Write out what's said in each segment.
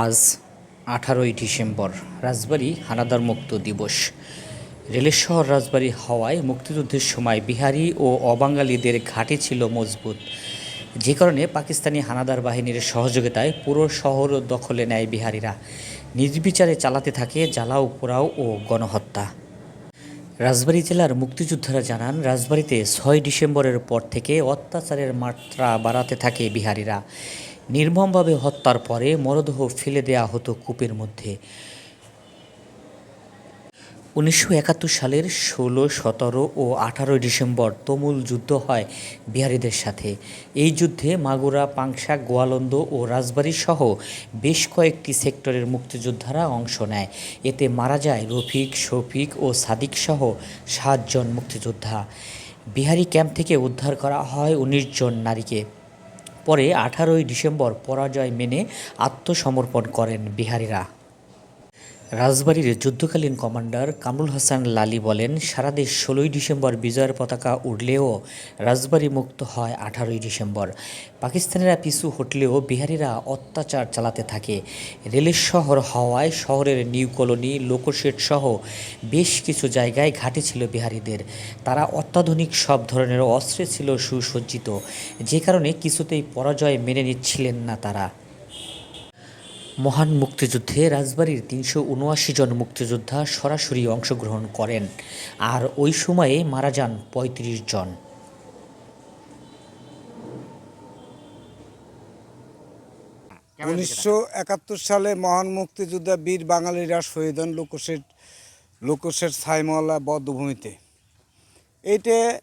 আজ আঠারোই ডিসেম্বর, রাজবাড়ী হানাদার মুক্ত দিবস। রেলের শহর রাজবাড়ী হওয়ায় মুক্তিযুদ্ধের সময় বিহারি ও অবাঙালিদের ঘাঁটি ছিল মজবুত। যে কারণে পাকিস্তানি হানাদার বাহিনীর সহযোগিতায় পুরো শহর দখলে নেয় বিহারিরা। নির্বিচারে চালাতে থাকে জ্বালাও পোড়াও ও গণহত্যা। রাজবাড়ী জেলার মুক্তিযোদ্ধারা জানান, রাজবাড়ীতে ছয় ডিসেম্বরের পর থেকে অত্যাচারের মাত্রা বাড়াতে থাকে বিহারিরা। নির্মমভাবে হত্যার পরে মরদেহ ফেলে দেয়া হতো কূপের মধ্যে। উনিশশো একাত্তর সালের ষোলো, সতেরো ও আঠারোই ডিসেম্বর তমুল যুদ্ধ হয় বিহারিদের সাথে। এই যুদ্ধে মাগুরা, পাংশা, গোয়ালন্দ ও রাজবাড়ী সহ বেশ কয়েকটি সেক্টরের মুক্তিযোদ্ধারা অংশ নেয়। এতে মারা যায় রফিক, শফিক ও সাদিক সহ সাতজন মুক্তিযোদ্ধা। বিহারি ক্যাম্প থেকে উদ্ধার করা হয় উনিশ জন নারীকে। পরে আঠারোই ডিসেম্বর পরাজয় মেনে আত্মসমর্পণ করেন বিহারিরা। রাজবাড়ির যুদ্ধকালীন কমান্ডার কামরুল হাসান লালি বলেন সারা দেশ ষোলোই ডিসেম্বর বিজয়ের পতাকা উড়লেও রাজবাড়ি মুক্ত হয় আঠারোই ডিসেম্বর। পাকিস্তানিরা পিছু হটলেও বিহারিরা অত্যাচার চালাতে থাকে। রেলের শহর হওয়ায় শহরের নিউ কলোনি, লোকশেড সহ বেশ কিছু জায়গায় ঘাটে ছিল বিহারিদের। তারা অত্যাধুনিক সব ধরনের অস্ত্রে ছিল সুসজ্জিত। যে কারণে কিছুতেই পরাজয় মেনে নিচ্ছিলেন না তারা। মহান মুক্তিযুদ্ধে রাজবাড়ির তিনশো উনআশি জন মুক্তিযোদ্ধা সরাসরি অংশগ্রহণ করেন, আর ওই সময়ে মারা যান পঁয়ত্রিশ জন। উনিশশো একাত্তর সালে মহান মুক্তিযোদ্ধা বীর বাঙালিরা শহীদ হন লোকশের লোকশের ছাইমহল্লা বদ্ধভূমিতে। এইটা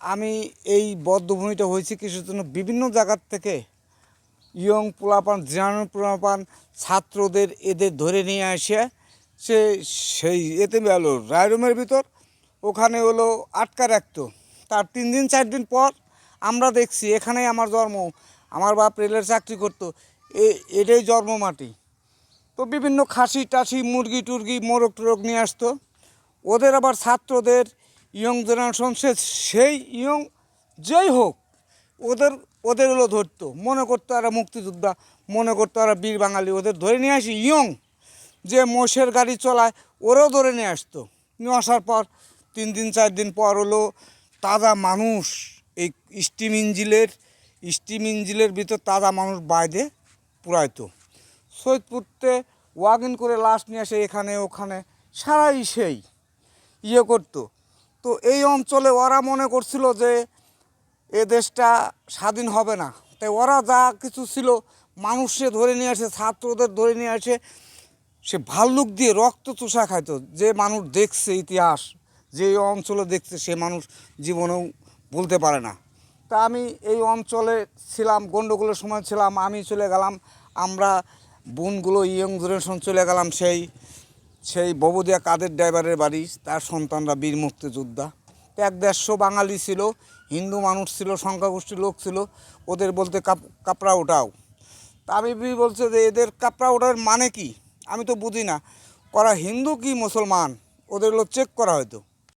আমি এই বদ্ধভূমিটা হয়েছে কিছুর জন্য বিভিন্ন জায়গার থেকে ইয়ং পোলাপান জিরানো পোলাপান ছাত্রদের এদের ধরে নিয়ে আসে। সে সেই এতে হলো রায়রুমের ভিতর, ওখানে হলো আটকা রাখতো। তার তিন দিন, চার দিন পর আমরা দেখছি এখানেই আমার জন্ম, আমার বাপ রেলের চাকরি করতো। এটাই জন্ম মাটি। তো বিভিন্ন খাসি টাসি, মুরগি টুরগি, মোরগ টোরগ নিয়ে আসতো। ওদের আবার ছাত্রদের, ইয়ং জেনারেশন, সে, সেই ইয়ং, যেই হোক, ওদের ওদের হলো ধরতো। মনে করতো এরা মুক্তিযোদ্ধা, মনে করতো এরা বীর বাঙালি, ওদের ধরে নিয়ে আসি। ইয়ং যে মোষের গাড়ি চলায়, ওরাও ধরে নিয়ে আসতো। নিয়ে আসার পর তিন দিন, চার দিন পর হলো তাজা মানুষ, এই স্টিম ইঞ্জিলের স্টিম ইঞ্জিলের ভিতর তাজা মানুষ বাইরে পুরাইতো। সৈয়দপুরতে ওয়াগিন করে লাশ নিয়ে আসে এখানে, ওখানে, সারাই সেই ইয়ে করতো। তো এই অঞ্চলে ওরা মনে করছিল যে এ দেশটা স্বাধীন হবে না। তাই ওরা যা কিছু ছিল মানুষে ধরে নিয়ে আসে, ছাত্রদের ধরে নিয়ে আসে, সে ভাল্লুক দিয়ে রক্ত চুষা খাইতো। যে মানুষ দেখছে ইতিহাস, যে অঞ্চলে দেখছে, সে মানুষ জীবনেও বলতে পারে না। তা আমি এই অঞ্চলে ছিলাম গণ্ডগোলের সময় ছিলাম, আমি চলে গেলাম, আমরা বোনগুলো, ইয়ং জেনারেশন চলে গেলাম সেই সেই ববদিয়া কাদের ড্রাইভারের বাড়ি, তার সন্তানরা বীর মুক্তিযোদ্ধা। এক দেড়শো বাঙালি ছিল, হিন্দু মানুষ ছিল সংখ্যাগোষ্ঠীর লোক ছিল, ওদের বলতে কাপ, কাপড়া ওঠাও। তা আমি বলছে যে এদের কাপড়া ওঠার মানে কি? আমি তো বুঝি না। করা হিন্দু কি মুসলমান? ওদের চেক করা হয়তো।